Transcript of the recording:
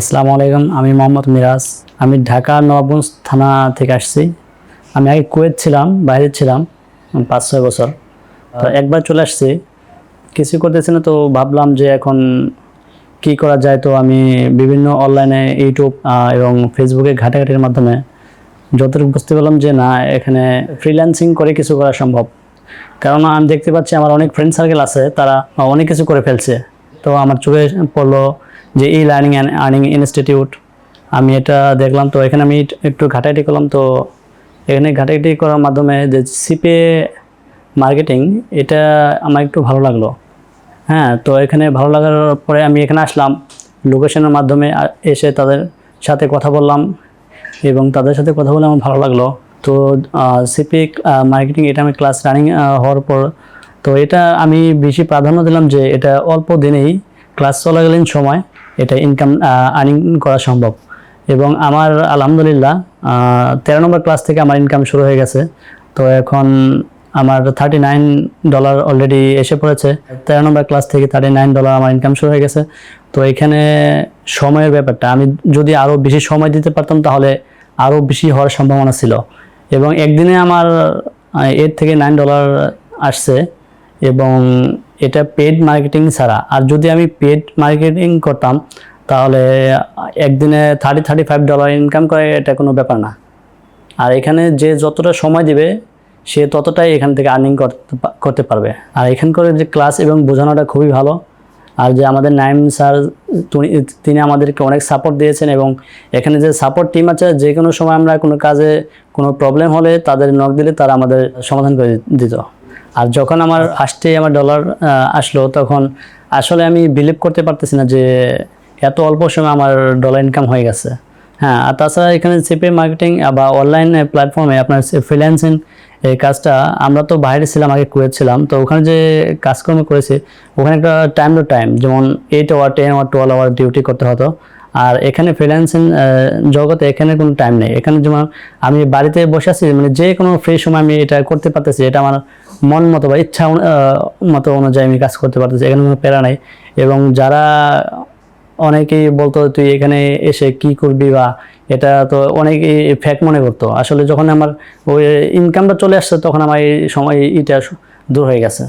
আসসালামু আলাইকুম আমি মোহাম্মদ মিরাজ। আমি ঢাকা নবাবগঞ্জ থানা থেকে আসছি। আমি আগে কুয়েত ছিলাম বাইরে ছিলাম পাঁচ ছয় বছর। তো একবার চলে আসছি। কিছু করতেছি না তো ভাবলাম যে এখন কি করা যায়। তো আমি বিভিন্ন অনলাইনে ইউটিউব এবং ফেসবুকে ঘাটাঘাটির মাধ্যমে যতটুকু বুঝতে পারলাম যে না এখানে ফ্রিল্যান্সিং করে কিছু করা সম্ভব। কারণ আমি দেখতে পাচ্ছি আমার অনেক ফ্রেন্ড সার্কেল আছে তারা অনেক কিছু করে ফেলছে। তো আমার চোখে পড়ল যে E learning and earning institute আমি এটা দেখলাম, তো এখানে আমি একটু ঘাটাঘাটি করলাম, তো এখানে ঘাটাঘাটি করার মাধ্যমে যে সিপে মার্কেটিং এটা আমার একটু ভালো লাগল। হ্যাঁ তো এখানে ভালো লাগার পরে আমি এখানে আসলাম লোকেশনের মাধ্যমে এসে তাদের সাথে কথা বললাম এবং তাদের সাথে কথা বলে আমার ভালো লাগল। তো সিপি মার্কেটিং এটা আমি ক্লাস রানিং হওয়ার পর, তো এটা আমি বেশি প্রাধান্য দিলাম যে এটা অল্প দিনেই ক্লাস চলাকালীন সময় এটা ইনকাম আর্নিং করা সম্ভব। এবং আমার, আলহামদুলিল্লাহ তেরো নম্বর ক্লাস থেকে আমার ইনকাম শুরু হয়ে গেছে। তো এখন আমার থার্টি নাইন ডলার অলরেডি এসে পড়েছে। তেরো নম্বর ক্লাস থেকে থার্টি নাইন ডলার আমার ইনকাম শুরু হয়ে গেছে। তো এখানে সময়ের ব্যাপারটা, আমি যদি আরও বেশি সময় দিতে পারতাম তাহলে আরও বেশি হওয়ার সম্ভাবনা ছিল। এবং একদিনে আমার এইট থেকে নাইন ডলার আসছে। এবং এটা পেড মার্কেটিং ছাড়া। আর যদি আমি পেড মার্কেটিং করতাম, তাহলে একদিনে thirty thirty five dollar income করে এটা কোনো ব্যাপার না। আর এখানে যে যতটা সময় দিবে, সে ততটাই এখান থেকে আর্নিং করতে পারবে। আর এখানকার যে ক্লাস এবং বোঝানোটা খুবই ভালো। আর যে আমাদের নাইম স্যার, তুনি- আমাদেরকে অনেক সাপোর্ট দিয়েছেন এবং এখানে যে সাপোর্ট টিম আছে, যে কোনো সময় আমরা কোনো কাজে কোনো প্রবলেম হলে তাদের নক দিলে তারা আমাদের সমাধান করে দিত। আর যখন আমার আসতে আমার ডলার আসলো, তখন আসলে আমি বিলিভ করতে পারতেছি না যে এত অল্প সময় আমার ডলার ইনকাম হয়ে গেছে। হ্যাঁ আর তাছাড়া এখানে সিপি মার্কেটিং বা অনলাইন প্ল্যাটফর্মে আপনার ফ্রিল্যান্সিং এই কাজটা, আমরা তো বাইরে ছিলাম, আগে কুয়েত ছিলাম, তো ওখানে যে কাজকর্ম করেছি, ওখানে একটা টাইম টু টাইম যেমন eight hour ten hour twelve hour duty করতে হতো। আর এখানে ফ্রিল্যান্সিং জগতে এখানে কোনো টাইম নেই। এখানে যেমন আমি বাড়িতে বসে আছি মানে যে কোনো ফ্রি সময় আমি এটা করতে পারতেছি, এটা আমার মন মতো বা ইচ্ছা মতো অনুযায়ী আমি কাজ করতে পারতেছি, এখানে কোনো প্যারা নাই। এবং যারা অনেকেই বলতো, তুই এখানে এসে কি করবি বা? এটা তো অনেকেই ফ্যাক মনে করতো। আসলে যখন আমার ওই ইনকামটা চলে আসছে, তখন আমার এই সময় এটা দূর হয়ে গেছে।